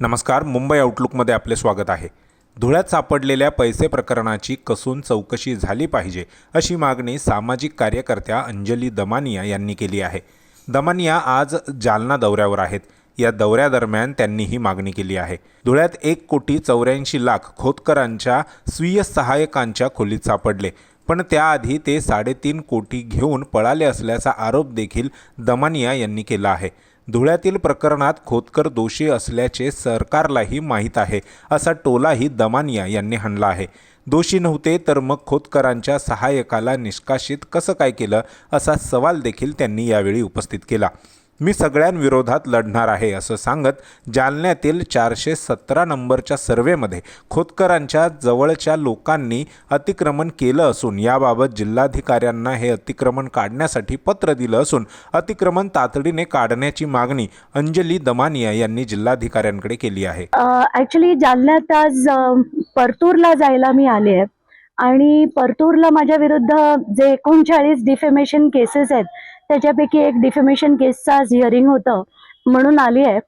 नमस्कार मुंबई आउटलुकमध्ये आपले स्वागत आहे. धुळ्यात सापडलेल्या पैसे प्रकरणाची कसून चौकशी झाली पाहिजे अशी मागणी सामाजिक कार्यकर्त्या अंजली दमानिया यांनी केली आहे. दमानिया आज जालना दौऱ्यावर आहेत. या दौऱ्यादरम्यान त्यांनी ही मागणी केली आहे. धुळ्यात एक कोटी चौऱ्याऐंशी लाख खोतकरांच्या स्वीय सहाय्यकांच्या खोलीत सापडले पण त्याआधी ते साडेतीन कोटी घेऊन पळाले असल्याचा आरोप देखील दमानिया यांनी केला आहे. धुळ्यातील प्रकरणात खोतकर दोषी असल्याचे सरकारलाही माहीत आहे असा टोलाही दमानिया यांनी हाणला आहे. दोषी नव्हते तर मग खोतकरांच्या सहाय्यकाला निष्कासित कसं काय केलं असा सवाल देखील त्यांनी यावेळी उपस्थित केला. मी सगळ्यांविरोधात लढणार आहे असं सांगत जालन्यातील चारशे सतरा नंबरच्या सर्व्हेमध्ये खोतकरांच्या जवळच्या लोकांनी अतिक्रमण केलं असून याबाबत जिल्हाधिकाऱ्यांना हे अतिक्रमण काढण्यासाठी पत्र दिलं असून अतिक्रमण तातडीने काढण्याची मागणी अंजली दमानिया यांनी जिल्हाधिकाऱ्यांकडे केली आहे. ॲक्च्युली जालन्यात आज परतूरला जायला मी आले आहे. आणि परतूरला माझ्या विरुद्ध जे एकोणचाळीस डिफेमेशन केसेस आहेत त्याच्यापैकी एक डिफेमेशन केसचं आज हिअरिंग होतं म्हणून आली आहे.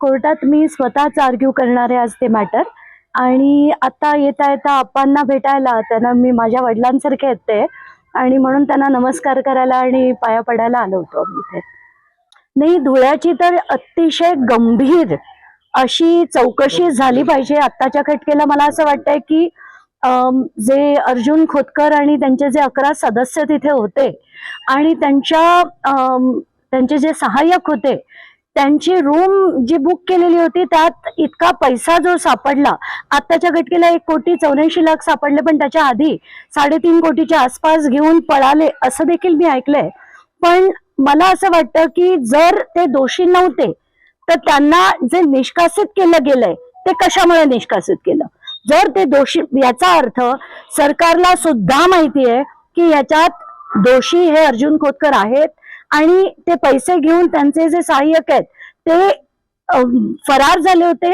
कोर्टात मी स्वतःच आर्ग्यू करणार आहे आज ते मॅटर आणि आता येता येता आप्पांना भेटायला त्यांना मी माझ्या वडिलांसारखे येते आणि म्हणून त्यांना नमस्कार करायला आणि पाया पडायला आलो होतो आम्ही इथे. नाही धुळ्याची तर अतिशय गंभीर अशी चौकशी झाली पाहिजे आत्ताच्या खटकेला मला असं वाटतंय की जे अर्जुन खोतकर आणि त्यांचे जे अकरा सदस्य तिथे होते आणि त्यांच्या त्यांचे जे सहाय्यक होते त्यांची रूम जी बुक केलेली होती त्यात इतका पैसा जो सापडला आत्ताच्या घटकेला एक कोटी चौऱ्याऐंशी लाख सापडले पण त्याच्या आधी साडेतीन कोटीच्या आसपास घेऊन पळाले असं देखील मी ऐकलंय. पण मला असं वाटतं की जर ते दोषी नव्हते तर त्यांना जे निष्कासित केलं गेलंय ते कशामुळे निष्कासित केलं? जर ते दोषी याचा अर्थ सरकारला सुद्धा माहिती आहे की याच्यात दोषी हे अर्जुन खोतकर आहेत आणि ते पैसे घेऊन त्यांचे जे सहाय्यक आहेत ते फरार झाले होते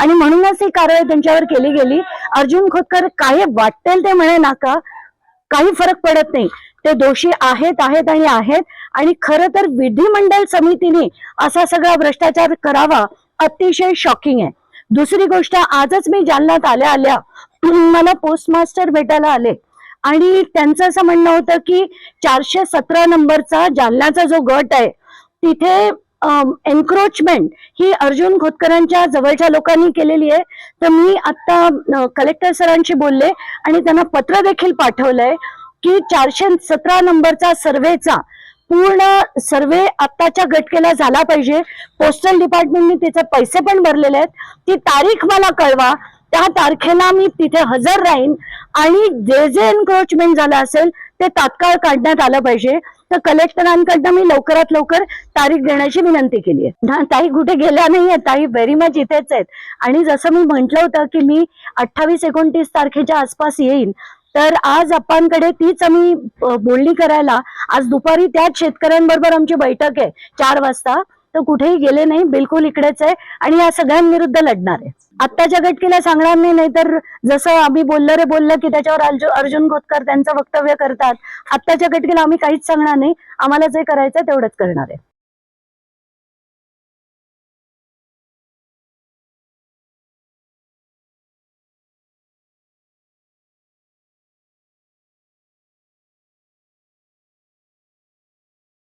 आणि म्हणूनच ही कारवाई त्यांच्यावर केली गेली. अर्जुन खोतकर काही वाटेल ते म्हणे नाका काही फरक पडत नाही. ते दोषी आहेत आहेत आणि आहेत आणि खरं तर विधिमंडळ समितीने असा सगळा भ्रष्टाचार करावा अतिशय शॉकिंग आहे. दुसरी गोष्ट आजच मी जालन्यात आल्या आल्या मला पोस्ट मास्टर भेटायला आले. आणि त्यांचं असं म्हणणं होतं की चारशे सतरा नंबरचा जालन्याचा जो गट आहे तिथे एन्क्रोचमेंट ही अर्जुन खोतकरांच्या जवळच्या लोकांनी केलेली आहे. तर मी आता कलेक्टर सरांशी बोलले आणि त्यांना पत्र देखील पाठवलंय की चारशे सतरा नंबरचा सर्वेचा पूर्ण सर्वे आत्ताच्या घटकेला झाला पाहिजे. पोस्टल डिपार्टमेंटने तिचे पैसे पण भरलेले आहेत. ती तारीख मला कळवा. त्या तारखेला मी तिथे हजर राहीन. आणि जे जे एन्क्रोचमेंट झालं असेल ते तात्काळ काढण्यात आलं पाहिजे. तर कलेक्टरांकडनं मी लवकरात लवकर तारीख देण्याची विनंती केली आहे. ताई कुठे गेल्या नाहीये. ताई व्हेरी मच इथेच आहेत. आणि जसं मी म्हंटल होतं की मी अठ्ठावीस एकोणतीस तारखेच्या आसपास येईन तर आज आपणकडे तीच आम्ही बोलणी करायला आज दुपारी त्याच शेतकऱ्यांबरोबर आमची बैठक आहे चार वाजता. तर कुठेही गेले नाही बिलकुल इकडेच आहे आणि या सगळ्यांविरुद्ध लढणार आहे. आत्ताच्या घटकेला सांगणार नाही नाहीतर जसं आम्ही बोललं रे बोललं की त्याच्यावर अर्जु- अर्जुन खोतकर त्यांचं वक्तव्य करतात. आत्ताच्या घटकेला आम्ही काहीच सांगणार नाही आम्हाला जे करायचं तेवढंच करणार आहे.